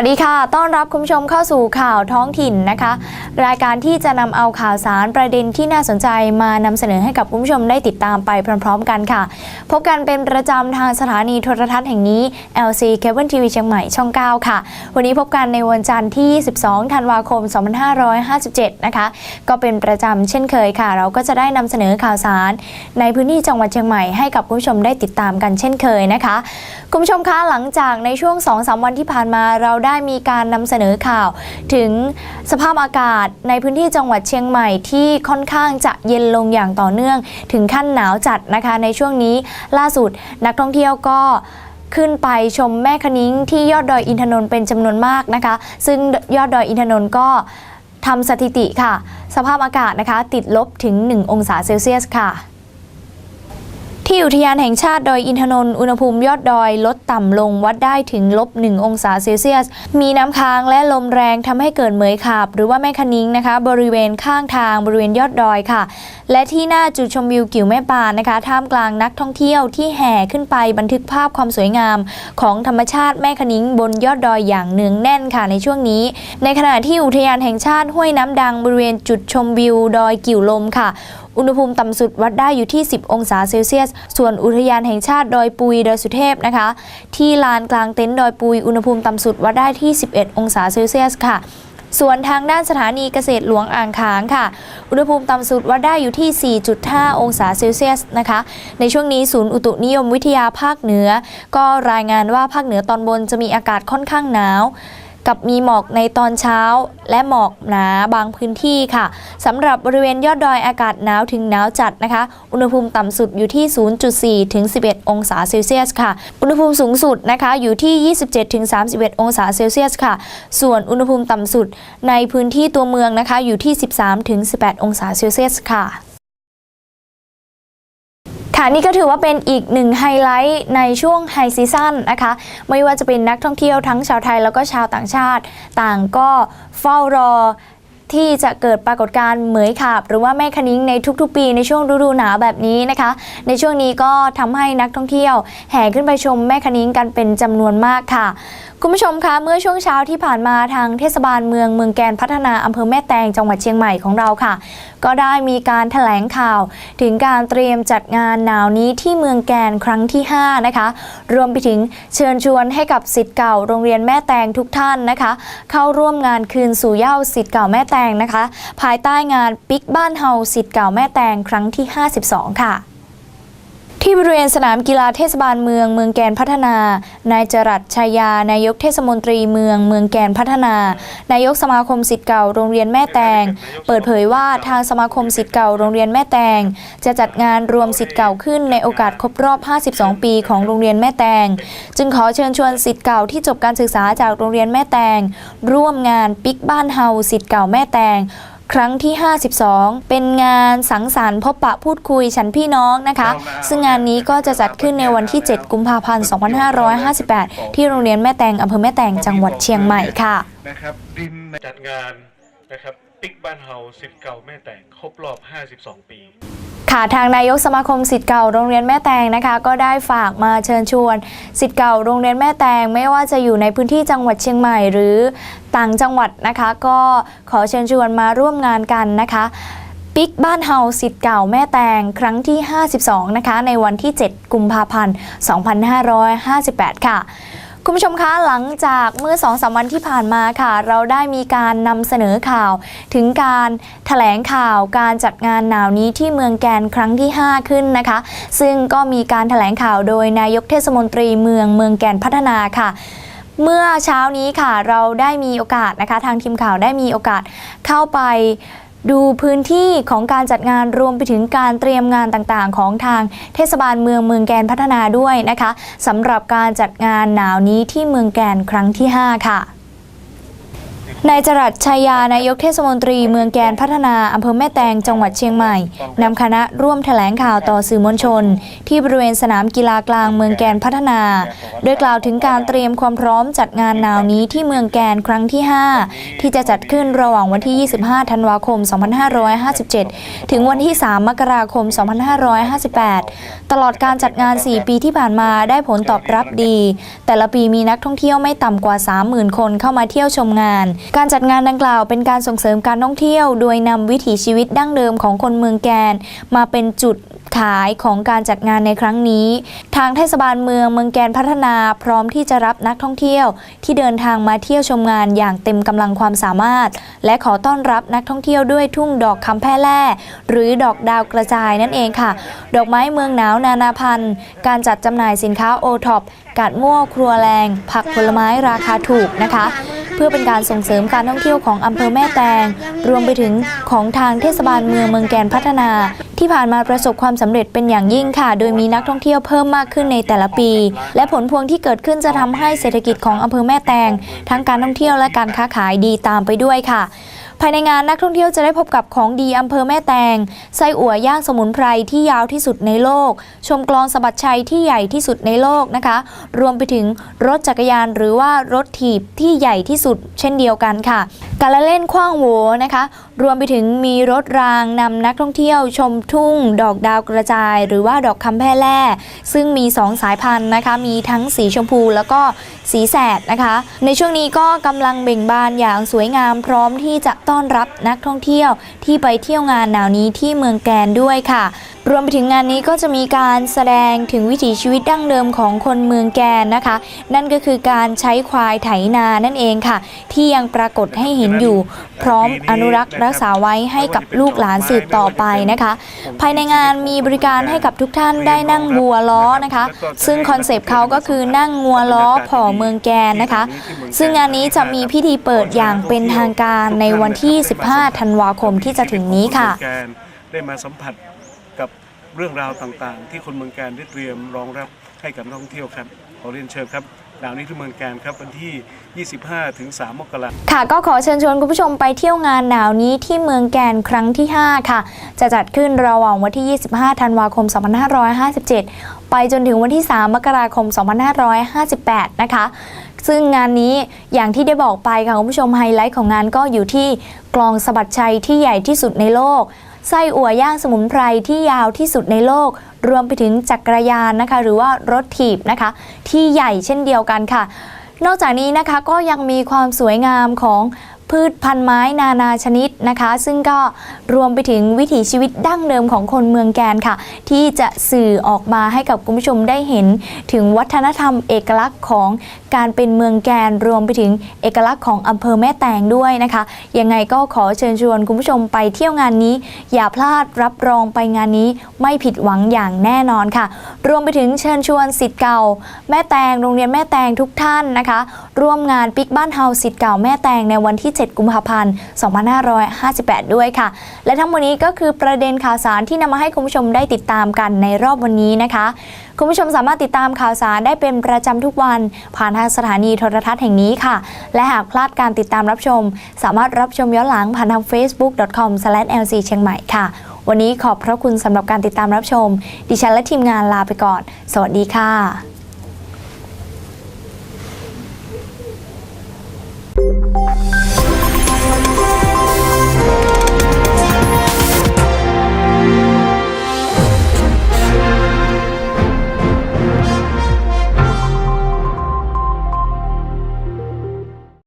วัสดีค่ะ ต้อนรับคุณผู้ชมเข้าสู่ข่าวท้องถิ่นนะคะ รายการที่จะนำเอาข่าวสารประเด็นที่น่าสนใจมานำเสนอให้กับคุณผู้ชมได้ติดตามไปพร้อม ๆ กันค่ะ พบกันเป็นประจำทางสถานีโทรทัศน์แห่งนี้ LC Cable TV เชียงใหม่ช่อง 9 ค่ะ วันนี้พบกันในวันจันทร์ที่ 12 ธันวาคม 2557 นะคะ ก็เป็นประจำเช่นเคยค่ะ เราก็จะได้นำเสนอข่าวสาร ในพื้นที่จังหวัดเชียงใหม่ให้กับคุณผู้ชมได้ติดตามกันเช่นเคยนะคะ คุณผู้ชมคะหลังจากในช่วง 2-3 วันที่ผ่านมาเราได้ได้มีการนำเสนอข่าว ถึงสภาพอากาศในพื้นที่จังหวัดเชียงใหม่ที่ค่อนข้างจะเย็นลงอย่างต่อเนื่อง ถึงขั้นหนาวจัดนะคะในช่วงนี้ล่าสุดนักท่องเที่ยวก็ขึ้นไปชมแม่คะนิ้งที่ยอดดอยอินทนนท์เป็นจำนวนมากนะคะ ซึ่งยอดดอยอินทนนท์ก็ทำสถิติค่ะ สภาพอากาศนะคะ ติดลบถึง 1 องศาเซลเซียสค่ะ ที่อุทยานแห่งชาติดอยอินทนนท์อุณหภูมิยอดดอยลดต่ำลงวัดได้ถึงลบ 1 องศาเซลเซียส มีน้ำค้างและลมแรงทำให้เกิดเหมยขาบ หรือว่าแม่คะนิ้งนะคะ บริเวณข้างทางบริเวณยอดดอยค่ะ และที่หน้าจุดชมวิวกิ่วแม่ปานนะคะ ท่ามกลางนักท่องเที่ยวที่แห่ขึ้นไปบันทึกภาพความสวยงาม ของธรรมชาติแม่คะนิ้งบนยอดดอยอย่างเนืองแน่นค่ะในช่วงนี้ ในขณะที่อุทยานแห่งชาติห้วยน้ำดังบริเวณจุดชมวิวดอยกิ่วลมค่ะ อุณหภูมิต่ำสุดวัดได้อยู่ที่ 10 องศาเซลเซียส ส่วนอุทยานแห่งชาติดอยปุยดอยสุเทพนะคะ ที่ลานกลางเต็นท์ดอยปุย อุณหภูมิต่ำสุดวัดได้ที่ 11 องศาเซลเซียสค่ะส่วนทางด้านสถานีเกษตรหลวงอ่างขางค่ะ อุณหภูมิต่ำสุดวัดได้อยู่ที่ 4.5 องศาเซลเซียสนะคะ ในช่วงนี้ศูนย์อุตุนิยมวิทยาภาคเหนือ ก็รายงานว่าภาคเหนือตอนบนจะมีอากาศค่อนข้างหนาว กับมีหมอกในตอนเช้า และหมอกหนาบางพื้นที่ค่ะสำหรับบริเวณยอดดอยอากาศหนาวถึงหนาวจัดนะคะ อุณหภูมิต่ำสุดอยู่ที่ 0.4 ถึง 11 องศาเซลเซียสค่ะ อุณหภูมิสูงสุดนะคะอยู่ที่ 27 ถึง 31 องศาเซลเซียสค่ะ ส่วนอุณหภูมิต่ำสุดในพื้นที่ตัวเมืองนะคะอยู่ที่ 13 ถึง 18 องศาเซลเซียสค่ะ ค่ะนี่ก็ถือว่าเป็นอีกหนึ่งไฮไลท์ในช่วงไฮซีซั่นนะคะ ไม่ว่าจะเป็นนักท่องเที่ยวทั้งชาวไทยแล้วก็ชาวต่างชาติ ต่างก็เฝ้ารอ ที่จะเกิดปรากฏการณ์เหมยขาบ หรือว่าแม่คะนิ้งในทุกๆ ปีในช่วงฤดูหนาวแบบนี้นะคะ ในช่วงนี้ก็ทำให้นักท่องเที่ยว แห่ขึ้นไปชมแม่คะนิ้งกันเป็นจำนวนมากค่ะ คุณผู้ชมคะเมื่อช่วงเช้าที่ผ่านมาทางเทศบาลเมืองเมืองแกนพัฒนาอำเภอแม่แตงจังหวัดเชียงใหม่ของเราค่ะ ก็ได้มีการแถลงข่าว ถึงการเตรียมจัดงานหนาวนี้ที่เมืองแกนครั้งที่ 5 นะคะ รวมไปถึงเชิญชวนให้กับสิทธิ์เก่าโรงเรียนแม่แตงทุกท่านนะคะ เข้าร่วมงานคืนสู่เย้าสิทธิ์เก่าแม่แตงนะคะ ภายใต้งานปิกบ้านเฮาสิทธิ์เก่าแม่แตงครั้งที่ 52 ค่ะ ที่บริเวณสนามกีฬาเทศบาลเมืองเมืองแกนพัฒนา นายจรัสชัยยา นายกเทศมนตรีเมืองเมืองแกนพัฒนา นายกสมาคมสิทธิ์เก่าโรงเรียนแม่แตง เปิดเผยว่าทางสมาคมสิทธิ์เก่าโรงเรียนแม่แตง จะจัดงานรวมสิทธิ์เก่าขึ้นในโอกาสครบรอบ 52 ปีของโรงเรียนแม่แตง จึงขอเชิญชวนสิทธิ์เก่าที่จบการศึกษาจากโรงเรียนแม่แตง ร่วมงานปิกบ้านเฮาสิทธิ์เก่าแม่แตง ครั้งที่ 52 เป็นงานสังสรรค์พบปะพูดคุยฉันพี่น้องนะคะ ซึ่งงานนี้ก็จะจัดขึ้นในวันที่ 7 กุมภาพันธ์ 2558 ที่โรงเรียนแม่แตงอำเภอแม่แตงจังหวัดเชียงใหม่ค่ะนะครับดินจัดงานนะครับปิกบ้านเฮาสิทธิ์เก่าแม่แตงครบรอบ 52 ปี ค่ะทางนายกสมาคมสิทธิ์เก่าโรงเรียนแม่แตงนะคะ ก็ได้ฝากมาเชิญชวนสิทธิ์เก่าโรงเรียนแม่แตง ไม่ว่าจะอยู่ในพื้นที่จังหวัดเชียงใหม่หรือต่างจังหวัดนะคะ ก็ขอเชิญชวนมาร่วมงานกันนะคะปิกบ้านเฮาสิทธิ์เก่าแม่แตงครั้งที่ 52 นะคะ ในวันที่ 7 กุมภาพันธ์ 2558 ค่ะ คุณผู้ชมคะหลังจากเมื่อ2องสวันที่ผ่านมาค่ะ เราได้มีการนำเสนอข่าวถึงการแถลงข่าวการจัดงานหนาวนี้ที่เมืองแกนครั้งที่ 5 ขึ้นนะคะ ซึ่งก็มีการแถลงข่าวโดยนายกเทศมนตรีเมืองเมืองแกนพัฒนาค่ะเมื่อเช้านี้ค่ะเราได้มีโอกาสนะคะ ทางทีมข่าวได้มีโอกาสเข้าไป ดูพื้นที่ของการจัดงานรวมไปถึงการเตรียมงานต่างๆ ของทางเทศบาลเมืองเมืองแกนพัฒนาด้วยนะคะสำหรับการจัดงานหนาวนี้ที่เมืองแกนครั้งที่ 5 ค่ะ นายจรัสชัยยานายกเทศมนตรีเมืองแกนพัฒนาอำเภอแม่แตงจังหวัดเชียงใหม่นำคณะร่วมแถลงข่าวต่อสื่อมวลชน ที่บริเวณสนามกีฬากลางเมืองแกนพัฒนา โดยกล่าวถึงการเตรียมความพร้อมจัดงานนาวนี้ที่เมืองแกนครั้งที่ 5 ที่จะจัดขึ้นระหว่างวันที่ 25 ธันวาคม 2557 ถึงวันที่ 3 มกราคม 2558 ตลอดการจัดงาน 4 ปีที่ผ่านมาได้ผลตอบรับดี แต่ละปีมีนักท่องเที่ยวไม่ต่ำกว่า 30,000 คนเข้ามาเที่ยวชมงานการจัดงานดังกล่าวเป็นการส่งเสริมการท่องเที่ยว โดยนำวิถีชีวิตดั้งเดิมของคนเมืองแกน มาเป็นจุดขายของการจัดงานในครั้งนี้ ทางเทศบาลเมืองเมืองแกนพัฒนาพร้อมที่จะรับนักท่องเที่ยว ที่เดินทางมาเที่ยวชมงานอย่างเต็มกำลังความสามารถ และขอต้อนรับนักท่องเที่ยวด้วยทุ่งดอกคำแพร่แล่หรือดอกดาวกระจายนั่นเองค่ะ ดอกไม้เมืองหนาวนานาพันธุ์ การจัดจำหน่ายสินค้าโอท็อป กาดมั่วครัวแรง ผักผลไม้ราคาถูกนะคะ เพื่อเป็นการส่งเสริมการท่องเที่ยวของอำเภอแม่แตง รวมไปถึงของทางเทศบาลเมืองเมืองแกนพัฒนา ที่ผ่านมาประสบความสำเร็จเป็นอย่างยิ่งค่ะ โดยมีนักท่องเที่ยวเพิ่มมากขึ้นในแต่ละปี และผลพวงที่เกิดขึ้นจะทำให้เศรษฐกิจของอำเภอแม่แตง ทั้งการท่องเที่ยวและการค้าขายดีตามไปด้วยค่ะ ภายในงานนักท่องเที่ยวจะได้พบกับของดีอำเภอแม่แตง ไส้อั่วย่างสมุนไพรที่ยาวที่สุดในโลก ชมกลองสะบัดชัยที่ใหญ่ที่สุดในโลกนะคะ รวมไปถึงรถจักรยานหรือว่ารถถีบที่ใหญ่ที่สุด เช่นเดียวกันค่ะ การละเล่นคว้างโวนะคะ รวมไปถึงมีรถรางนำนักท่องเที่ยวชมทุ่ง ดอกดาวกระจาย หรือว่าดอกคำแพร่แล่ซึ่งมี 2 สายพันธุ์นะคะ มีทั้งสีชมพูแล้วก็สีแสดนะคะ ในช่วงนี้ก็กำลังเบ่งบานอย่างสวยงามพร้อมที่จะต้อนรับนักท่องเที่ยวที่ไปเที่ยวงานหนาวนี้ที่เมืองแกนด้วยค่ะ รวมไปถึงงานนี้ก็จะมีการแสดงถึงวิถีชีวิตดั้งเดิมของคนเมืองแกนนะคะ นั่นก็คือการใช้ควายไถนานั่นเองค่ะ ที่ยังปรากฏให้เห็นอยู่ พร้อมอนุรักษ์รักษาไว้ให้กับลูกหลานสืบต่อไปนะคะ ภายในงานมีบริการให้กับทุกท่านได้นั่งบัวล้อนะคะ ซึ่งคอนเซปต์เขาก็คือนั่งงัวล้อผ่อเมืองแกนนะคะ ซึ่งงานนี้จะมีพิธีเปิดอย่างเป็นทางการในวันที่ 15 ธันวาคมที่จะถึงนี้ค่ะได้มาสัมผัส เรื่องราวต่างๆ ที่คนเมืองแกนได้เตรียมรองรับให้กับนักท่องเที่ยวครับ ขอเรียนเชิญครับดาวนี้ที่เมืองแกนครับวันที่ 25 ถึง 3 มกราคมค่ะก็ขอเชิญชวนคุณผู้ชมไปเที่ยวงานหนาวนี้ที่เมืองแกนครั้งที่ 5 ค่ะ จะจัดขึ้นระหว่างวันที่ 25 ธันวาคม 2557 ไปจนถึงวันที่ 3 มกราคม 2558 นะคะ ซึ่งงานนี้อย่างที่ได้บอกไปค่ะคุณผู้ชมไฮไลท์ของงานก็อยู่ที่กลองสะบัดชัยที่ใหญ่ที่สุดในโลกไส้อั่วย่างสมุนไพรที่ยาวที่สุดในโลก รวมไปถึงจักรยานนะคะ หรือว่ารถถีบนะคะ ที่ใหญ่เช่นเดียวกันค่ะ นอกจากนี้นะคะก็ยังมีความสวยงามของ พืชพันธุ์ไม้นานาชนิดนะคะ ซึ่งก็รวมไปถึงวิถีชีวิตดั้งเดิมของคนเมืองแกนค่ะ ที่จะสื่อออกมาให้กับคุณผู้ชมได้เห็น ถึงวัฒนธรรมเอกลักษณ์ของการเป็นเมืองแกนรวมไปถึงเอกลักษณ์ของอำเภอแม่แตงด้วยนะคะยังไงก็ขอเชิญชวนคุณผู้ชมไปเที่ยวงานนี้ อย่าพลาดรับรองไปงานนี้ไม่ผิดหวังอย่างแน่นอนค่ะ รวมไปถึงเชิญชวนสิทธิ์เก่า แม่แตงโรงเรียนแม่แตงทุกท่านนะคะ ร่วมงานปิกบ้านเฮาสิทธิ์เก่าแม่แตงในวันที่7 กุมภาพันธ์ 2558 ด้วยค่ะ และทั้งหมดนี้ก็คือประเด็นข่าวสารที่นำมาให้คุณผู้ชมได้ติดตามกันในรอบวันนี้นะคะ คุณผู้ชมสามารถติดตามข่าวสารได้เป็นประจำทุกวัน ผ่านทางสถานีโทรทัศน์แห่งนี้ค่ะ และหากพลาดการติดตามรับชม สามารถรับชมย้อนหลังผ่านทาง facebook.com/lc เชียงใหม่ค่ะ วันนี้ขอบพระคุณสำหรับการติดตามรับชม ดิฉันและทีมงานลาไปก่อน สวัสดีค่ะ